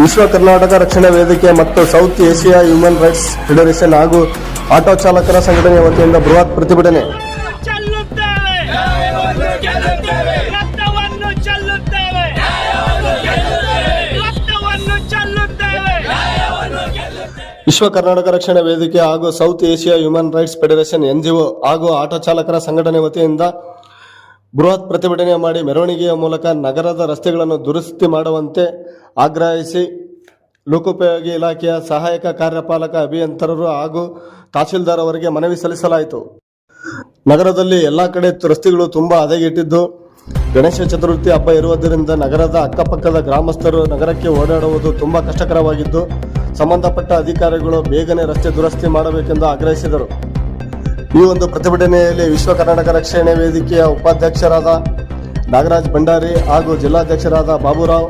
ವಿಶ್ವ ಕರ್ನಾಟಕ ರಕ್ಷಣಾ ವೇದಿಕೆ ಮತ್ತು South Asia human rights federation ಹಾಗೂ ಆಟೋ ಚಾಲಕರ ಸಂಘಟನೆಯ ವತಿಯಿಂದ ಬೃಹತ್ ಪ್ರತಿಭಟನೆ. ವಿಶ್ವ ಕರ್ನಾಟಕ ರಕ್ಷಣಾ ವೇದಿಕೆ ಹಾಗೂ South Asia human rights federation NGO ಹಾಗೂ ಆಟೋ ಚಾಲಕರ ಸಂಘಟನೆ ವತಿಯಿಂದ ಬೃಹತ್ ಪ್ರತಿಭಟನೆ ಮಾಡಿ ಮೆರವಣಿಗೆಯ ಮೂಲಕ ನಗರದ ರಸ್ತೆಗಳನ್ನು ದುರಸ್ತಿ ಮಾಡುವಂತೆ ಆಗ್ರಹಿಸಿ ಲೋಕೋಪಯೋಗಿ ಇಲಾಖೆಯ ಸಹಾಯಕ ಕಾರ್ಯಪಾಲಕ ಅಭಿಯಂತರರು ಹಾಗೂ ತಹಶೀಲ್ದಾರ್ ಅವರಿಗೆ ಮನವಿ ಸಲ್ಲಿಸಲಾಯಿತು. ನಗರದಲ್ಲಿ ಎಲ್ಲ ಕಡೆ ರಸ್ತೆಗಳು ತುಂಬ ಹದಗೆಟ್ಟಿದ್ದು, ಗಣೇಶ ಚತುರ್ಥಿ ಹಬ್ಬ ಇರುವುದರಿಂದ ನಗರದ ಅಕ್ಕಪಕ್ಕದ ಗ್ರಾಮಸ್ಥರು ನಗರಕ್ಕೆ ಓಡಾಡುವುದು ತುಂಬ ಕಷ್ಟಕರವಾಗಿದ್ದು, ಸಂಬಂಧಪಟ್ಟ ಅಧಿಕಾರಿಗಳು ಬೇಗನೆ ರಸ್ತೆ ದುರಸ್ತಿ ಮಾಡಬೇಕೆಂದು ಆಗ್ರಹಿಸಿದರು. ಈ ಒಂದು ಪ್ರತಿಭಟನೆಯಲ್ಲಿ ವಿಶ್ವ ಕರ್ನಾಟಕ ರಕ್ಷಣೆ ವೇದಿಕೆಯ ಉಪಾಧ್ಯಕ್ಷರಾದ ನಾಗರಾಜ್ ಭಂಡಾರಿ ಹಾಗೂ ಜಿಲ್ಲಾಧ್ಯಕ್ಷರಾದ ಬಾಬುರಾವ್,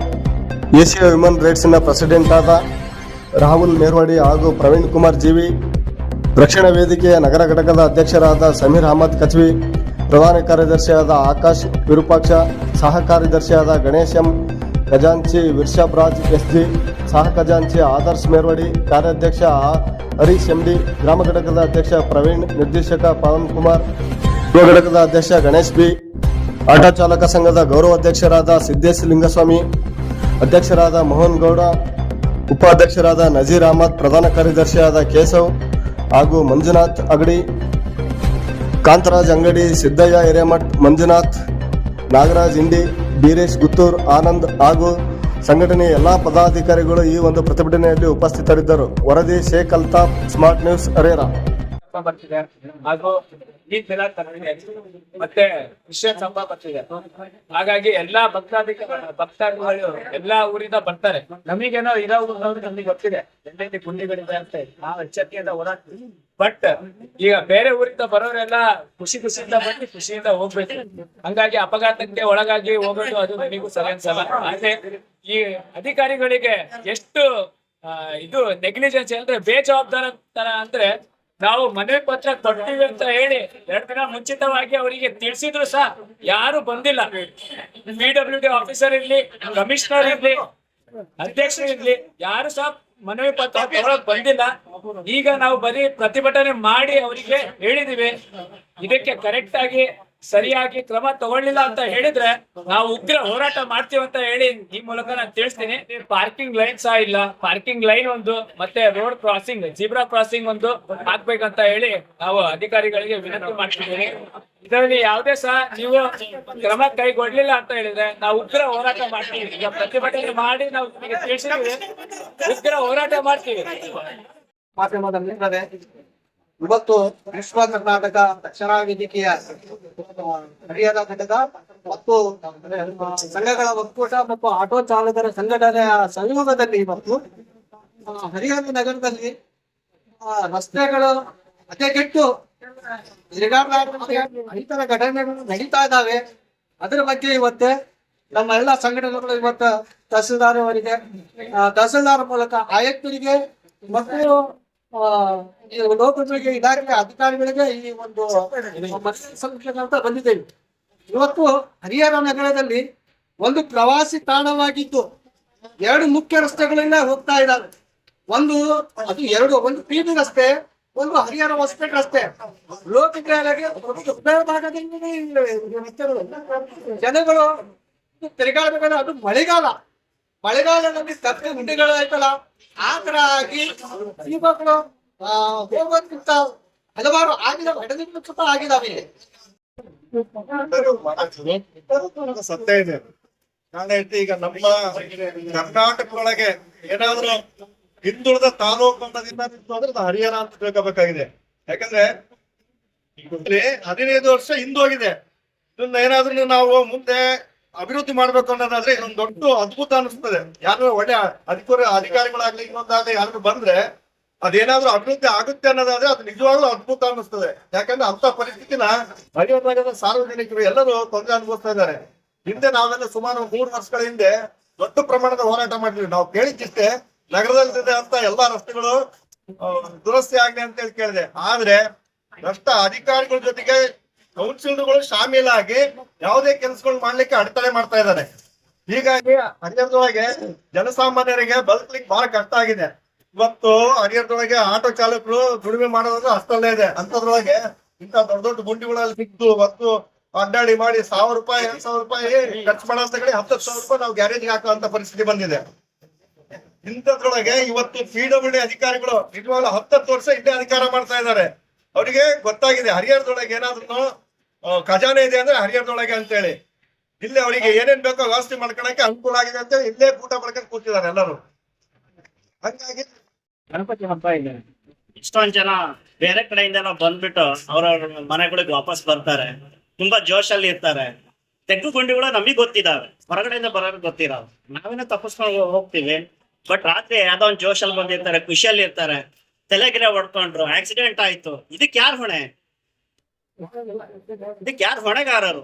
ಏಷ್ಯಾ ವಿಮನ್ ರೈಟ್ಸ್ನ ಪ್ರೆಸಿಡೆಂಟ್ ಆದ ರಾಹುಲ್ ಮೇರ್ವಾಡಿ ಹಾಗೂ ಪ್ರವೀಣ್ ಕುಮಾರ್ ಜೀವಿ, ರಕ್ಷಣಾ ವೇದಿಕೆಯ ನಗರ ಘಟಕದ ಅಧ್ಯಕ್ಷರಾದ ಸಮೀರ್ ಅಹಮದ್ ಕಚ್ವಿ, ಪ್ರಧಾನ ಕಾರ್ಯದರ್ಶಿಯಾದ ಆಕಾಶ್ ವಿರೂಪಾಕ್ಷ ಸಹ ಕಾರ್ಯದರ್ಶಿಯಾದ ಗಣೇಶ್ ಎಂ ಖಜಾಂಚಿ ವಿರ್ಷಭರಾಜ್ ರಾಜ್ ಎಸ್ ಜಿ ಸಹ ಖಜಾಂಚಿ ಆದರ್ಶ್ ಮೇರ್ವಡಿ, ಕಾರ್ಯಾಧ್ಯಕ್ಷ ಹರೀಶ್ ಎಂಡಿ, ಗ್ರಾಮ ಘಟಕದ ಅಧ್ಯಕ್ಷ ಪ್ರವೀಣ್, ನಿರ್ದೇಶಕ ಪವನ್ ಕುಮಾರ್ ಘಟಕದ ಅಧ್ಯಕ್ಷ ಗಣೇಶ್ ಬಿ, ಆಟೋ ಚಾಲಕ ಸಂಘದ ಗೌರವ ಅಧ್ಯಕ್ಷರಾದ ಸಿದ್ದೇಶ್ ಲಿಂಗಸ್ವಾಮಿ, ಅಧ್ಯಕ್ಷರಾದ ಮೋಹನ್ ಗೌಡ, ಉಪಾಧ್ಯಕ್ಷರಾದ ನಜೀರ್ ಅಹಮದ್, ಪ್ರಧಾನ ಕಾರ್ಯದರ್ಶಿಯಾದ ಕೇಶವ್ ಹಾಗೂ ಮಂಜುನಾಥ್ ಅಗಡಿ, ಕಾಂತರಾಜ್ ಅಂಗಡಿ, ಸಿದ್ದಯ್ಯ ಹಿರೇಮಠ್, ಮಂಜುನಾಥ್, ನಾಗರಾಜ್ ಇಂಡಿ ಬೀರೇಶ್ ಗುತ್ತೂರ್, ಆನಂದ್ ಹಾಗೂ ಸಂಘಟನೆಯ ಎಲ್ಲಾ ಪದಾಧಿಕಾರಿಗಳು ಈ ಒಂದು ಪ್ರತಿಭಟನೆಯಲ್ಲಿ ಉಪಸ್ಥಿತರಿದ್ದರು. ವರದಿ ಶೇಖ್ ಅಲ್ತಾಫ್, ಸ್ಮಾರ್ಟ್ ನ್ಯೂಸ್, ಅರೇರಾ. ಈದ್ ಮಿಲಾದ್ ಮತ್ತೆ ಕ್ರಿಶ್ಚಿಯನ್ ಹಬ್ಬ ಬರ್ತಿದೆ. ಹಾಗಾಗಿ ಎಲ್ಲಾ ಭಕ್ತಾದಿ ಭಕ್ತಾದಿಗಳು ಎಲ್ಲಾ ಊರಿಂದ ಬರ್ತಾರೆ. ನಮಗೇನೋ ಇರೋ ಊರಿನವ್ರು ನಮಗೆ ಗೊತ್ತಿದೆ. ಎಲ್ಲೆಲ್ಲಿ ಗುಂಡಿಗಳಿದೆ ಅಂತ ನಾವು ಎಚ್ಚರಿಕೆಯಿಂದ ಓಡಾಡ್ತೀವಿ ಬಟ್ ಈಗ ಬೇರೆ ಊರಿಂದ ಬರೋರೆಲ್ಲ ಖುಷಿ ಖುಷಿಯಿಂದ ಬಂದು ಖುಷಿಯಿಂದ ಹೋಗ್ಬೇಕು. ಹಂಗಾಗಿ ಅಪಘಾತಕ್ಕೆ ಒಳಗಾಗಿ ಹೋಗೋದು ಅದು ನಮಗೂ ಸರಿ ಅನ್ಸಲ್ಲ. ಈ ಅಧಿಕಾರಿಗಳಿಗೆ ಎಷ್ಟು ಇದು ನೆಗ್ಲಿಜೆನ್ಸ್ ಅಂದ್ರೆ ಬೇಜವಾಬ್ದಾರ ತರ ಅಂದ್ರೆ ನಾವು ಮನೆ ಪತ್ರ ಕೊಡ್ತೀವಿ ಅಂತ ಹೇಳಿ ಎರಡ್ ದಿನ ಮುಂಚಿತವಾಗಿ ಅವರಿಗೆ ತಿಳಿಸಿದ್ರು ಸಹ ಯಾರು ಬಂದಿಲ್ಲ. ಪಿ ಡಿ ಆಫೀಸರ್ ಇರ್ಲಿ ಕಮಿಷನರ್ ಇರ್ಲಿ, ಅಧ್ಯಕ್ಷರು ಇರ್ಲಿ, ಯಾರು ಸಹ ಮನವಿ ಪತ್ರ ಬಂದಿಲ್ಲ. ಈಗ ನಾವು ಬರೀ ಪ್ರತಿಭಟನೆ ಮಾಡಿ ಅವರಿಗೆ ಹೇಳಿದಿವಿ. ಇದಕ್ಕೆ ಕರೆಕ್ಟ್ ಆಗಿ ಸರಿಯಾಗಿ ಕ್ರಮ ತಗೊಳ್ಳಿಲ್ಲ ಅಂತ ಹೇಳಿದ್ರೆ ನಾವು ಉಗ್ರ ಹೋರಾಟ ಮಾಡ್ತೀವಿ ಅಂತ ಹೇಳಿ ಈ ಮೂಲಕ ನಾನು ತಿಳಿಸ್ತೀನಿ. ಪಾರ್ಕಿಂಗ್ ಲೈನ್ ಸಹ ಇಲ್ಲ. ಪಾರ್ಕಿಂಗ್ ಲೈನ್ ಒಂದು ಮತ್ತೆ ರೋಡ್ ಕ್ರಾಸಿಂಗ್, ಜಿಬ್ರಾ ಕ್ರಾಸಿಂಗ್ ಒಂದು ಹಾಕ್ಬೇಕಂತ ಹೇಳಿ ನಾವು ಅಧಿಕಾರಿಗಳಿಗೆ ವಿನಂತಿ ಮಾಡ್ತಿದ್ದೀನಿ ಇದರಲ್ಲಿ ಯಾವುದೇ ಸಹ ನೀವು ಕ್ರಮ ಕೈಗೊಳ್ಳಲಿಲ್ಲ ಅಂತ ಹೇಳಿದ್ರೆ ನಾವು ಉಗ್ರ ಹೋರಾಟ ಮಾಡ್ತೀವಿ. ಈಗ ಪ್ರತಿಭಟನೆ ಮಾಡಿ ನಾವು ತಿಳಿಸಿದ್ವಿ ಉಗ್ರ ಹೋರಾಟ ಮಾಡ್ತೀವಿ. ಇವತ್ತು ವಿಶ್ವ ಕರ್ನಾಟಕ ರಕ್ಷಣಾ ವೇದಿಕೆಯ ಹರಿಯದ ಘಟಕ ಮತ್ತು ಸಂಘಗಳ ಒಕ್ಕೂಟ ಮತ್ತು ಆಟೋ ಚಾಲಕರ ಸಂಘಟನೆಯ ಸಂಯೋಗದಲ್ಲಿ ಇವತ್ತು ಹರಿಯಾಣ ನಗರದಲ್ಲಿ ರಸ್ತೆಗಳು ಅತಿಗೆಟ್ಟು ರೈತರ ಘಟನೆಗಳು ನಡೀತಾ ಇದ್ದಾವೆ. ಅದರ ಬಗ್ಗೆ ಇವತ್ತೆ ನಮ್ಮ ಎಲ್ಲ ಸಂಘಟನೆಗಳು ಇವತ್ತು ತಹಸೀಲ್ದಾರ್ ಅವರಿಗೆ ತಹಸೀಲ್ದಾರ್ ಮೂಲಕ ಆಯುಕ್ತರಿಗೆ ಮತ್ತು ಲೋಕೋಪಯೋಗಿ ಇಲಾಖೆ ಅಧಿಕಾರಿಗಳಿಗೆ ಈ ಒಂದು ಸಲ್ಲಿಸಲಿಕ್ಕೆ ಅಂತ ಬಂದಿದ್ದೇವೆ ಇವತ್ತು ಹರಿಹರ ನಗರದಲ್ಲಿ ಒಂದು ಪ್ರವಾಸಿ ತಾಣವಾಗಿದ್ದು ಎರಡು ಮುಖ್ಯ ರಸ್ತೆಗಳಿಂದ ಹೋಗ್ತಾ ಇದ್ದಾರೆ. ಒಂದು, ಅದು ಎರಡು, ಒಂದು ಪಿಬಿ ರಸ್ತೆ, ಒಂದು ಹರಿಹರ ಹೊಸಪೇಟೆ ರಸ್ತೆ. ಲೋಕಕ್ಕೆ ಉಭಯ ಭಾಗದಿಂದ ಜನಗಳು ತಿರುಗಾಡಬೇಕಾದ್ರೆ ಅದು ಮಳೆಗಾಲ. ಮಳೆಗಾಲದಲ್ಲಿ ಸತ್ತ ಗುಂಡಿಗಳು ಆಯ್ತಲ್ಲ? ಆ ತರ ಆಗಿ ಇವಾಗ ಹೋಗೋದ್ಕಿಂತ ಹಲವಾರು ಆಗಿದ ಘಟನೆಗಳು ಸುತ್ತ ಆಗಿದಾವೆ. ಸತ್ಯ ಇದೆ. ಹೇಳ್ತೀನಿ ಈಗ ನಮ್ಮ ಕರ್ನಾಟಕದೊಳಗೆ ಏನಾದ್ರು ಹಿಂದುಳಿದ ತಾಲೂಕು ಅನ್ನೋದಿಂದ ನಿಂತು ಅಂದ್ರೆ ಅದು ಹರಿಯಾಣ ಅಂತ ತಿಳ್ಕೋಬೇಕಾಗಿದೆ. ಯಾಕಂದ್ರೆ ಹದಿನೈದು ವರ್ಷ ಹಿಂದೋಗಿದೆ. ಇದನ್ನ ಏನಾದ್ರೂ ನಾವು ಮುಂದೆ ಅಭಿವೃದ್ಧಿ ಮಾಡ್ಬೇಕು ಅನ್ನೋದಾದ್ರೆ ಇದೊಂದು ದೊಡ್ಡ ಅದ್ಭುತ ಅನಿಸ್ತದೆ. ಯಾರು ಒಳ್ಳೆ ಅಧಿಕಾರ, ಅಧಿಕಾರಿಗಳಾಗ್ಲಿ ಇನ್ನೊಂದಾಗ್ಲಿ ಯಾರು ಬಂದ್ರೆ ಅದೇನಾದ್ರೂ ಅಭಿವೃದ್ಧಿ ಆಗುತ್ತೆ ಅನ್ನೋದಾದ್ರೆ ಅದು ನಿಜವಾಗ್ಲೂ ಅದ್ಭುತ ಅನ್ನಿಸ್ತದೆ ಯಾಕಂದ್ರೆ ಅಂತ ಪರಿಸ್ಥಿತಿನ ಹರಿಯಾಣದ ಸಾರ್ವಜನಿಕರು ಎಲ್ಲರೂ ತೊಂದರೆ ಅನುಭವಿಸ್ತಾ ಇದ್ದಾರೆ. ಹಿಂದೆ ನಾವೆಲ್ಲ ಸುಮಾರು ಮೂರು ವರ್ಷಗಳ ಹಿಂದೆ ದೊಡ್ಡ ಪ್ರಮಾಣದ ಹೋರಾಟ ಮಾಡಿದ್ವಿ. ನಾವು ಕೇಳಿದ್ದಿಷ್ಟೇ ನಗರದಲ್ಲಿದೆ ಅಂತ ಎಲ್ಲಾ ರಸ್ತೆಗಳು ದುರಸ್ತಿ ಆಗ್ಲಿ ಅಂತ ಹೇಳಿ ಕೇಳಿದೆ. ಆದ್ರೆ ಭ್ರಷ್ಟ ಅಧಿಕಾರಿಗಳ ಜೊತೆಗೆ ಕೌನ್ಸಿಲರ್ಗಳು ಶಾಮೀಲಾಗಿ ಯಾವುದೇ ಕೆಲಸಗಳು ಮಾಡ್ಲಿಕ್ಕೆ ಅಡೆತಡೆ ಮಾಡ್ತಾ ಇದ್ದಾರೆ. ಹೀಗಾಗಿ ಹರಿಹರದೊಳಗೆ ಜನಸಾಮಾನ್ಯರಿಗೆ ಬದುಕಲಿಕ್ಕೆ ಬಹಳ ಕಷ್ಟ ಆಗಿದೆ. ಇವತ್ತು ಹರಿಹರದೊಳಗೆ ಆಟೋ ಚಾಲಕರು ದುಡಿಮೆ ಮಾಡೋದು ಅಷ್ಟಲ್ಲೇ ಇದೆ. ಅಂತದ್ರೊಳಗೆ ಇಂಥ ದೊಡ್ಡ ದೊಡ್ಡ ಗುಂಡಿಗಳಲ್ಲಿ ಸಿಗ್ದು ಮತ್ತು ಅಡ್ಡಾಡಿ ಮಾಡಿ ಸಾವಿರ ರೂಪಾಯಿ, ಎರಡ್ ಸಾವಿರ ರೂಪಾಯಿ ಖರ್ಚು ಮಾಡೋ ಕಡೆ ಹತ್ತು ಸಾವಿರ ರೂಪಾಯಿ ನಾವು ಗ್ಯಾರೇಜ್ಗೆ ಹಾಕುವಂತ ಪರಿಸ್ಥಿತಿ ಬಂದಿದೆ. ಇಂಥದ್ರೊಳಗೆ ಇವತ್ತು ಪಿ ಅಧಿಕಾರಿಗಳು ನಿಜವಾಗ್ಲೂ ಹತ್ತತ್ತು ವರ್ಷ ಇಲ್ಲೇ ಅಧಿಕಾರ ಮಾಡ್ತಾ ಇದ್ದಾರೆ. ಅವರಿಗೆ ಗೊತ್ತಾಗಿದೆ, ಹರಿಹರದೊಳಗೆ ಏನಾದ್ರು ಖಜಾನೆ ಇದೆ ಅಂದ್ರೆ ಹರಿಹರದೊಳಗೆ ಅಂತೇಳಿ. ಇಲ್ಲಿ ಅವರಿಗೆ ಏನೇನ್ ಬೇಕೋ ವ್ಯವಸ್ಥೆ ಮಾಡ್ಕೊಳಕ್ಕೆ ಅನುಕೂಲ ಆಗಿದೆ ಅಂತ ಇಲ್ಲೇ ಊಟ ಮಾಡ್ಕೊಂಡು ಕೂತಿದ್ದಾರೆ ಎಲ್ಲರೂ. ಹಂಗಾಗಿ ಗಣಪತಿ ಹಬ್ಬ ಇದೆ. ಇಷ್ಟೊಂದ್ ಜನ ಬೇರೆ ಕಡೆಯಿಂದ ಬಂದ್ಬಿಟ್ಟು ಅವ್ರವ್ರ ಮನೆಗಳಿಗೆ ವಾಪಸ್ ಬರ್ತಾರೆ. ತುಂಬಾ ಜೋಶಲ್ಲಿ ಇರ್ತಾರೆ. ತೆಗ್ಗು ಕೂಡ ನಮಗೆ ಗೊತ್ತಿದಾವೆ ಹೊರಗಡೆಯಿಂದ ಬರೋರು ಗೊತ್ತಿರೋ ನಾವೇನೋ ತಪ್ಪಿಸ್ಕೊಂಡು ಹೋಗ್ತೀವಿ. ಬಟ್ ರಾತ್ರಿ ಯಾವ್ದೋ ಒಂದ್ ಜೋಶಲ್ಲಿ ಬಂದಿರ್ತಾರೆ ಖುಷಿಯಲ್ಲಿ ಇರ್ತಾರೆ ತಲೆಗಿರೆ ಹೊಡ್ಕೊಂಡ್ರು, ಆಕ್ಸಿಡೆಂಟ್ ಆಯ್ತು. ಇದಕ್ಕೆ ಯಾರು ಹೊಣೆ? ಇದಕ್ ಯಾರು ಹೊಣೆಗಾರರು?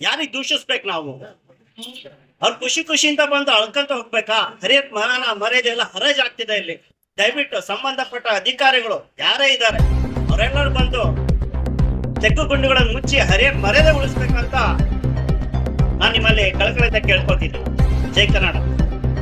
ಯಾರಿಗೆ ದೂಷಿಸ್ಬೇಕು ನಾವು? ಅವ್ರು ಖುಷಿ ಖುಷಿಯಿಂದ ಬಂದು ಅಳ್ಕಂತ ಹೋಗ್ಬೇಕಾ? ಹರಿಯತ್ ಮರಾನ ಮರ್ಯಾದೆ ಎಲ್ಲ ಹರಾಜ್ ಆಗ್ತಿದೆ ಇಲ್ಲಿ. ದಯವಿಟ್ಟು ಸಂಬಂಧಪಟ್ಟ ಅಧಿಕಾರಿಗಳು ಯಾರೇ ಇದ್ದಾರೆ, ಅವರೆಲ್ಲರೂ ಬಂದು ತೆಗ್ಗು ಗುಂಡುಗಳನ್ನು ಮುಚ್ಚಿ ಹರಿಯತ್ ಮರ್ಯಾದೆ ಉಳಿಸ್ಬೇಕಂತ ನಾನು ನಿಮ್ಮಲ್ಲಿ ಕಳಕಳಿಂದ ಕೇಳ್ಕೊತಿದ್ದೆ ಜೈ ಕರ್ನಾಟಕ.